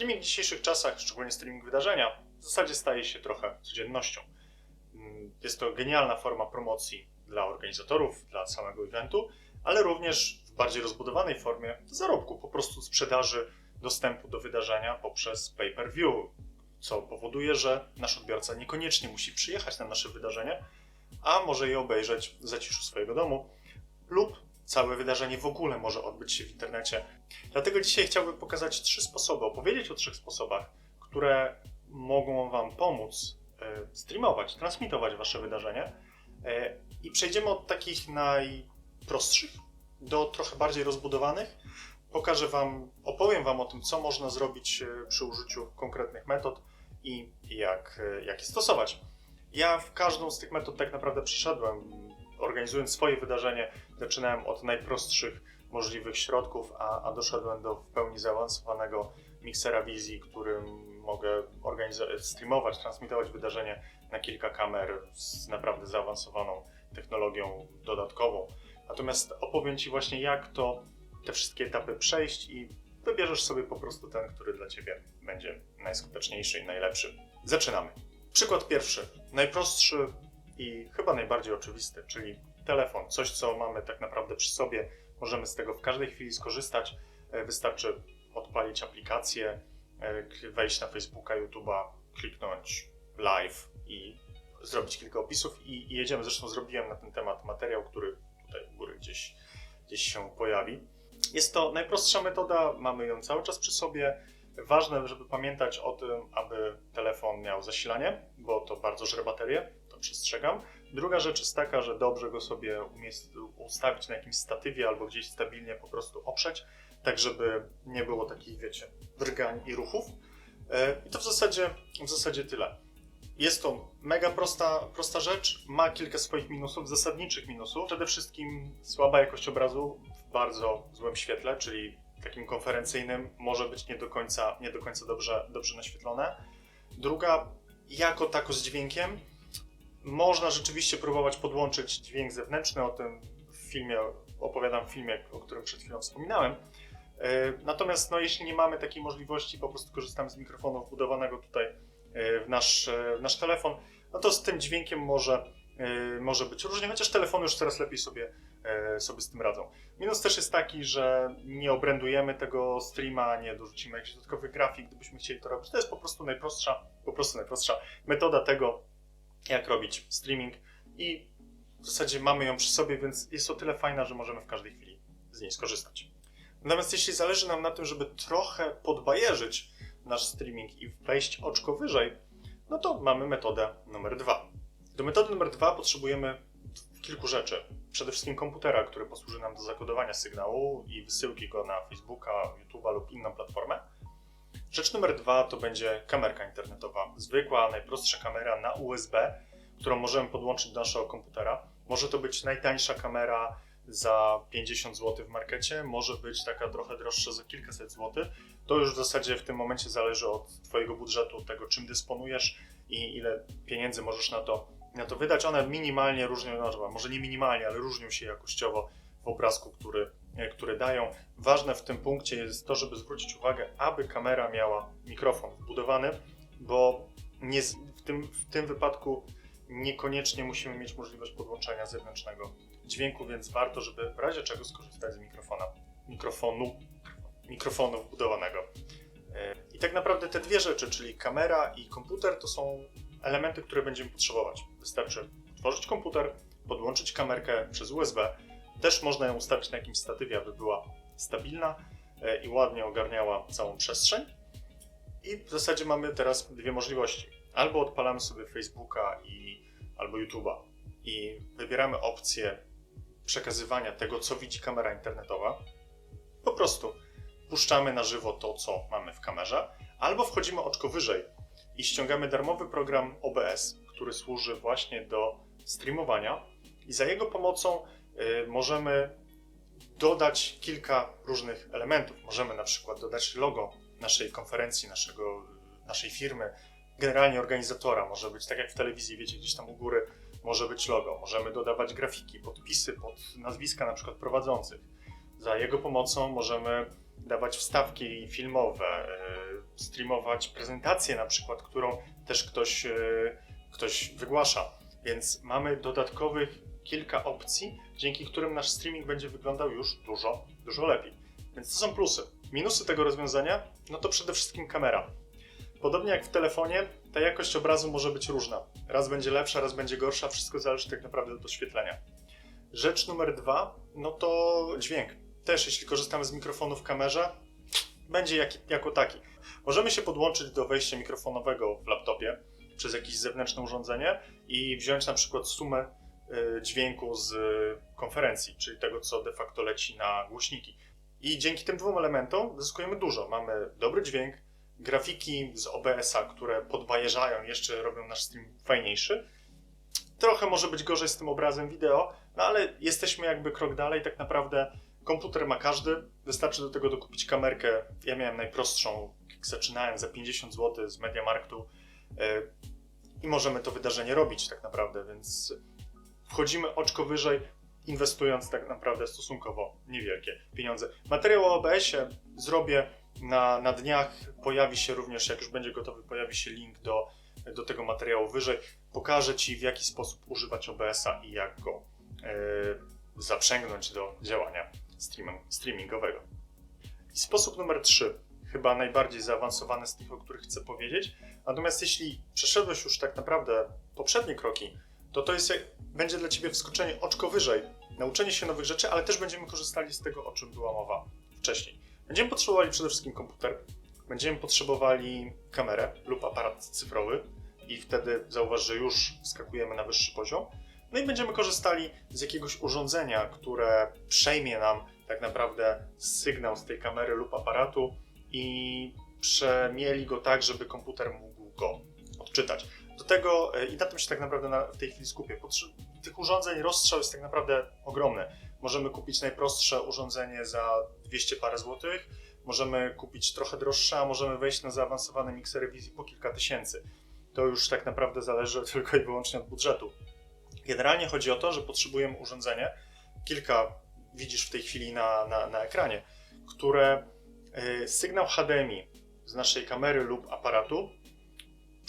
Streaming w dzisiejszych czasach, szczególnie streaming wydarzenia, w zasadzie staje się trochę codziennością. Mm, Jest to genialna forma promocji dla organizatorów, dla samego eventu, ale również w bardziej rozbudowanej formie zarobku, po prostu sprzedaży dostępu do wydarzenia poprzez pay-per-view, co powoduje, że nasz odbiorca niekoniecznie musi przyjechać na nasze wydarzenie, a może je obejrzeć w zaciszu swojego domu lub całe wydarzenie w ogóle może odbyć się w internecie. Dlatego dzisiaj chciałbym pokazać trzy sposoby, opowiedzieć o trzech sposobach, które mogą Wam pomóc e, streamować, transmitować Wasze wydarzenie. E, I przejdziemy od takich najprostszych do trochę bardziej rozbudowanych. Pokażę Wam, opowiem Wam o tym, co można zrobić e, przy użyciu konkretnych metod i jak, jak je stosować. Ja w każdą z tych metod tak naprawdę przeszedłem, organizując swoje wydarzenie, zaczynałem od najprostszych możliwych środków, a, a doszedłem do w pełni zaawansowanego miksera wizji, którym mogę streamować, transmitować wydarzenie na kilka kamer z naprawdę zaawansowaną technologią dodatkową. Natomiast opowiem Ci właśnie, jak to te wszystkie etapy przejść i wybierzesz sobie po prostu ten, który dla Ciebie będzie najskuteczniejszy i najlepszy. Zaczynamy. Przykład pierwszy, najprostszy i chyba najbardziej oczywisty, czyli telefon. Coś, co mamy tak naprawdę przy sobie, możemy z tego w każdej chwili skorzystać. E, Wystarczy odpalić aplikację, e, wejść na Facebooka, YouTube'a, kliknąć live i zrobić kilka opisów i, i jedziemy. Zresztą zrobiłem na ten temat materiał, który tutaj u góry gdzieś, gdzieś się pojawi. Jest to najprostsza metoda, mamy ją cały czas przy sobie. Ważne, żeby pamiętać o tym, aby telefon miał zasilanie, bo to bardzo żre baterię, przestrzegam. Druga rzecz jest taka, że dobrze go sobie ustawić na jakimś statywie albo gdzieś stabilnie po prostu oprzeć, tak żeby nie było takich, wiecie, drgań i ruchów. E, I to w zasadzie, w zasadzie tyle. Jest to mega prosta, prosta rzecz, ma kilka swoich minusów, zasadniczych minusów. Przede wszystkim słaba jakość obrazu w bardzo złym świetle, czyli takim konferencyjnym, może być nie do końca, nie do końca dobrze, dobrze naświetlone. Druga, jako tako z dźwiękiem, można rzeczywiście próbować podłączyć dźwięk zewnętrzny, o tym w filmie, opowiadam w filmie, o którym przed chwilą wspominałem. E, Natomiast no, jeśli nie mamy takiej możliwości, po prostu korzystamy z mikrofonu wbudowanego tutaj e, w nasz, e, w nasz telefon, no to z tym dźwiękiem może, może być różnie, chociaż telefony już coraz lepiej sobie, sobie z tym radzą. Minus też jest taki, że nie obrędujemy tego streama, nie dorzucimy jakichś dodatkowych grafik, gdybyśmy chcieli to robić. To jest po prostu najprostsza, po prostu najprostsza metoda tego, jak robić streaming i w zasadzie mamy ją przy sobie, więc jest o tyle fajna, że możemy w każdej chwili z niej skorzystać. Natomiast jeśli zależy nam na tym, żeby trochę podbajerzyć nasz streaming i wejść oczko wyżej, no to mamy metodę numer dwa. Do metody numer dwa potrzebujemy kilku rzeczy. Przede wszystkim komputera, który posłuży nam do zakodowania sygnału i wysyłki go na Facebooka, YouTube'a lub inną platformę. Rzecz numer dwa to będzie kamerka internetowa. Zwykła, najprostsza kamera na USB, którą możemy podłączyć do naszego komputera. Może to być najtańsza kamera za 50 zł w markecie, może być taka trochę droższa za kilkaset złotych. To już w zasadzie w tym momencie zależy od Twojego budżetu, od tego czym dysponujesz i ile pieniędzy możesz na to, na to wydać. One minimalnie różnią, no, może nie minimalnie, ale różnią się jakościowo w obrazku, który, e, który dają. Ważne w tym punkcie jest to, żeby zwrócić uwagę, aby kamera miała mikrofon wbudowany, bo nie, w, tym, w tym wypadku niekoniecznie musimy mieć możliwość podłączenia zewnętrznego dźwięku, więc warto, żeby w razie czego skorzystać z mikrofona, mikrofonu, mikrofonu wbudowanego. E, I tak naprawdę te dwie rzeczy, czyli kamera i komputer, to są elementy, które będziemy potrzebować. Wystarczy otworzyć komputer, podłączyć kamerkę przez USB. Też można ją ustawić na jakimś statywie, aby była stabilna e, i ładnie ogarniała całą przestrzeń. I w zasadzie mamy teraz dwie możliwości. Albo odpalamy sobie Facebooka i, albo YouTube'a i wybieramy opcję przekazywania tego, co widzi kamera internetowa. Po prostu puszczamy na żywo to, co mamy w kamerze, albo wchodzimy oczko wyżej i ściągamy darmowy program OBS, który służy właśnie do streamowania i za jego pomocą możemy dodać kilka różnych elementów. Możemy na przykład dodać logo naszej konferencji, naszego, naszej firmy, generalnie organizatora. Może być tak jak w telewizji, wiecie, gdzieś tam u góry może być logo. Możemy dodawać grafiki, podpisy pod nazwiska na przykład prowadzących. Za jego pomocą możemy dawać wstawki filmowe, y, streamować prezentację na przykład, którą też ktoś, e, ktoś wygłasza. Więc mamy dodatkowych kilka opcji, dzięki którym nasz streaming będzie wyglądał już dużo, dużo lepiej. Więc to są plusy. Minusy tego rozwiązania, no to przede wszystkim kamera. Podobnie jak w telefonie, ta jakość obrazu może być różna. Raz będzie lepsza, raz będzie gorsza, wszystko zależy tak naprawdę od oświetlenia. Rzecz numer dwa, no to dźwięk. Też jeśli korzystamy z mikrofonu w kamerze, będzie jak, jako taki. Możemy się podłączyć do wejścia mikrofonowego w laptopie przez jakieś zewnętrzne urządzenie i wziąć na przykład sumę dźwięku z konferencji, czyli tego, co de facto leci na głośniki. I dzięki tym dwóm elementom zyskujemy dużo. Mamy dobry dźwięk, grafiki z OBS-a, które podbajeżają, jeszcze robią nasz stream fajniejszy. Trochę może być gorzej z tym obrazem wideo, no ale jesteśmy jakby krok dalej. Tak naprawdę komputer ma każdy, wystarczy do tego dokupić kamerkę. Ja miałem najprostszą, zaczynałem, za 50 zł z Mediamarktu e, i możemy to wydarzenie robić tak naprawdę, więc wchodzimy oczko wyżej, inwestując tak naprawdę stosunkowo niewielkie pieniądze. Materiał o OBS-ie zrobię na, na dniach, pojawi się również, jak już będzie gotowy, pojawi się link do, do tego materiału wyżej. Pokażę Ci w jaki sposób używać OBS-a i jak go e, zaprzęgnąć do działania streaming, streamingowego. I sposób numer 3, chyba najbardziej zaawansowany z tych, o których chcę powiedzieć. Natomiast jeśli przeszedłeś już tak naprawdę poprzednie kroki, to to jest, będzie dla Ciebie wskoczenie oczko wyżej, nauczenie się nowych rzeczy, ale też będziemy korzystali z tego, o czym była mowa wcześniej. Będziemy potrzebowali przede wszystkim komputer, będziemy potrzebowali kamerę lub aparat cyfrowy i wtedy zauważ, że już skakujemy na wyższy poziom. No i będziemy korzystali z jakiegoś urządzenia, które przejmie nam tak naprawdę sygnał z tej kamery lub aparatu i przemieli go tak, żeby komputer mógł go odczytać. Do tego, e, i na tym się tak naprawdę na, w tej chwili skupię, Potrze- tych urządzeń rozstrzał jest tak naprawdę ogromny. Możemy kupić najprostsze urządzenie za 200 parę złotych, możemy kupić trochę droższe, a możemy wejść na zaawansowane miksery wizji po kilka tysięcy. To już tak naprawdę zależy tylko i wyłącznie od budżetu. Generalnie chodzi o to, że potrzebujemy urządzenie, kilka widzisz w tej chwili na, na, na ekranie, które y, sygnał HDMI z naszej kamery lub aparatu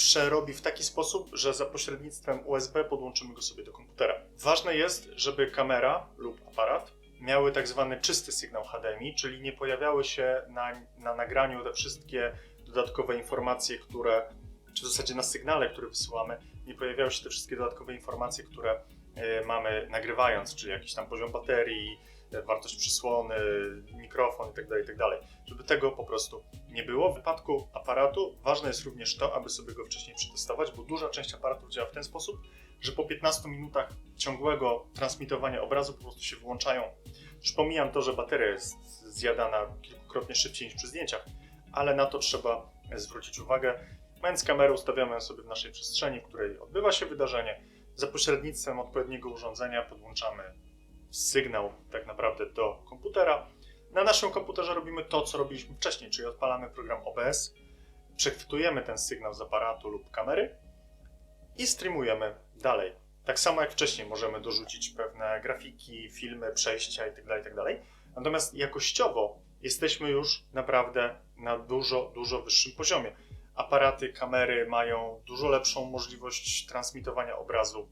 przerobi w taki sposób, że za pośrednictwem USB podłączymy go sobie do komputera. Ważne jest, żeby kamera lub aparat miały tak zwany czysty sygnał HDMI, czyli nie pojawiały się na, na nagraniu te wszystkie dodatkowe informacje, które, czy w zasadzie na sygnale, który wysyłamy, nie pojawiały się te wszystkie dodatkowe informacje, które e, mamy nagrywając, czyli jakiś tam poziom baterii, wartość przysłony, mikrofon itd., itd. Żeby tego po prostu nie było. W wypadku aparatu ważne jest również to, aby sobie go wcześniej przetestować, bo duża część aparatów działa w ten sposób, że po 15 minutach ciągłego transmitowania obrazu po prostu się wyłączają. Już pomijam to, że bateria jest zjadana kilkukrotnie szybciej niż przy zdjęciach, ale na to trzeba zwrócić uwagę. Mając kamerę ustawiamy ją sobie w naszej przestrzeni, w której odbywa się wydarzenie. Za pośrednictwem odpowiedniego urządzenia podłączamy sygnał tak naprawdę do komputera. Na naszym komputerze robimy to, co robiliśmy wcześniej, czyli odpalamy program OBS, przechwytujemy ten sygnał z aparatu lub kamery i streamujemy dalej. Tak samo jak wcześniej możemy dorzucić pewne grafiki, filmy, przejścia itd. itd. Natomiast jakościowo jesteśmy już naprawdę na dużo, dużo wyższym poziomie. Aparaty, kamery mają dużo lepszą możliwość transmitowania obrazu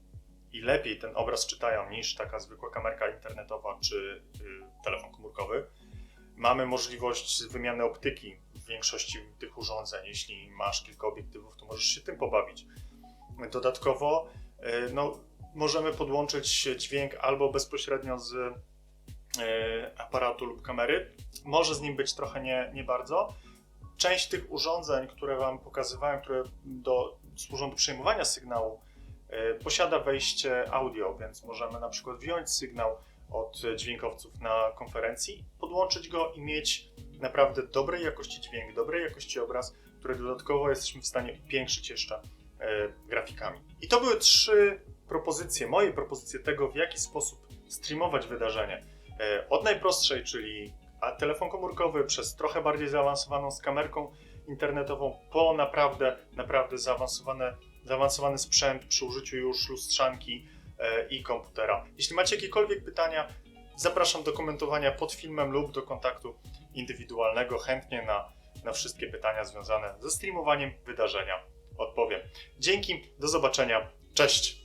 i lepiej ten obraz czytają niż taka zwykła kamerka internetowa czy y, telefon komórkowy. Mamy możliwość wymiany optyki w większości tych urządzeń. Jeśli masz kilka obiektywów, to możesz się tym pobawić. Dodatkowo y, no, możemy podłączyć dźwięk albo bezpośrednio z y, aparatu lub kamery. Może z nim być trochę nie, nie bardzo. Część tych urządzeń, które Wam pokazywałem, które do, służą do przyjmowania sygnału, posiada wejście audio, więc możemy na przykład wziąć sygnał od dźwiękowców na konferencji, podłączyć go i mieć naprawdę dobrej jakości dźwięk, dobrej jakości obraz, który dodatkowo jesteśmy w stanie upiększyć jeszcze e, grafikami. I to były trzy propozycje, moje propozycje tego, w jaki sposób streamować wydarzenie. E, Od najprostszej, czyli telefon komórkowy, przez trochę bardziej zaawansowaną z kamerką internetową, po naprawdę, naprawdę zaawansowane, zaawansowany sprzęt przy użyciu już lustrzanki e, i komputera. Jeśli macie jakiekolwiek pytania, zapraszam do komentowania pod filmem lub do kontaktu indywidualnego. Chętnie na na wszystkie pytania związane ze streamowaniem wydarzenia odpowiem. Dzięki, do zobaczenia, cześć!